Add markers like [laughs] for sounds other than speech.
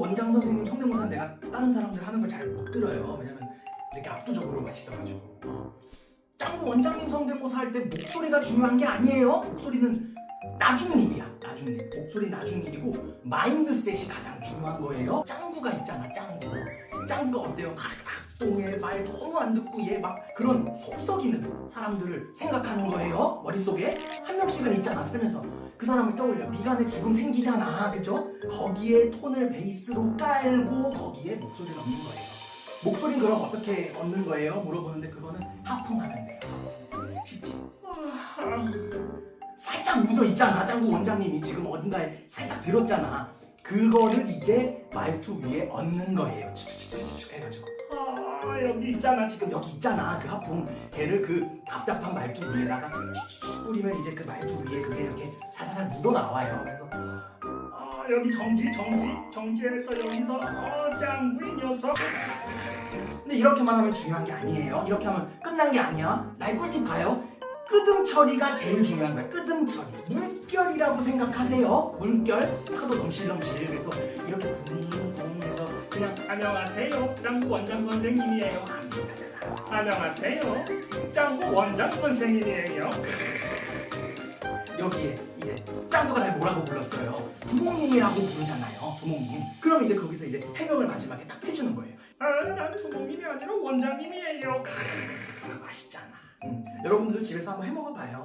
원장 선생님 성대모사 내가 다른 사람들 하는 걸 잘 못 들어요. 왜냐면 이렇게 압도적으로 맛있어가지고. 어. 짱구 원장님 성대모사 할 때 목소리가 중요한 게 아니에요. 목소리는 나중 일이야. 나중 일. 목소리 나중 일이고 마인드셋이 가장 중요한 거예요. 짱구가 있잖아. 짱구. 짱구가 어때요? 막악 동에 말 너무 안 듣고 얘 막 그런 속 썩이는 사람들을 생각하는 거예요. 머릿속에 한 명씩은 있잖아 살면서 그 사람을 떠올려 미간에 죽음 생기잖아 그죠? 거기에 톤을 베이스로 깔고 거기에 목소리를 넣는 거예요. 목소리는 그럼 어떻게 얻는 거예요? 물어보는데 그거는 하품하면 돼요. 쉽지? 살짝 묻어 있잖아. 짱구 원장님이 지금 어딘가에 살짝 들었잖아. 그거를 이제 말투 위에 얹는 거예요. 칙칙칙칙 해가지고. 아, 여기 있잖아. 지금 여기 있잖아. 그 하품. 걔를 그 답답한 말투 위에다가 칙칙칙 뿌리면 이제 그 말투 위에 그게 이렇게 살살살 묻어 나와요. 그래서 아 여기 정지 정지 정지해서 여기서 어 짱구 이 녀석 근데 이렇게만 하면 중요한 게 아니에요. 이렇게 하면 끝난 게 아니야. 나의 꿀팁 가요. 끄듬 처리가 제일 중요한 거야. 끄듬 처리. 물결이 라고 생각하세요. 물결. 파도 넘실넘실. 그래서 이렇게 붕붕 해서 그냥 안녕하세요 짱구 원장 선생님이에요. 안녕하세요 짱구 원장 선생님이에요 여기에 이제 짱구가 날 뭐라고 불렀어요? 두목님이라고 부르잖아요. 두목님. 그럼 이제 거기서 이제 해명을 마지막에 딱 해주는 거예요. 아난 주몽님이 아니라 원장님이에요 [laughs] 맛있잖아. 음, 여러분들 집에서 한번 해먹어봐요.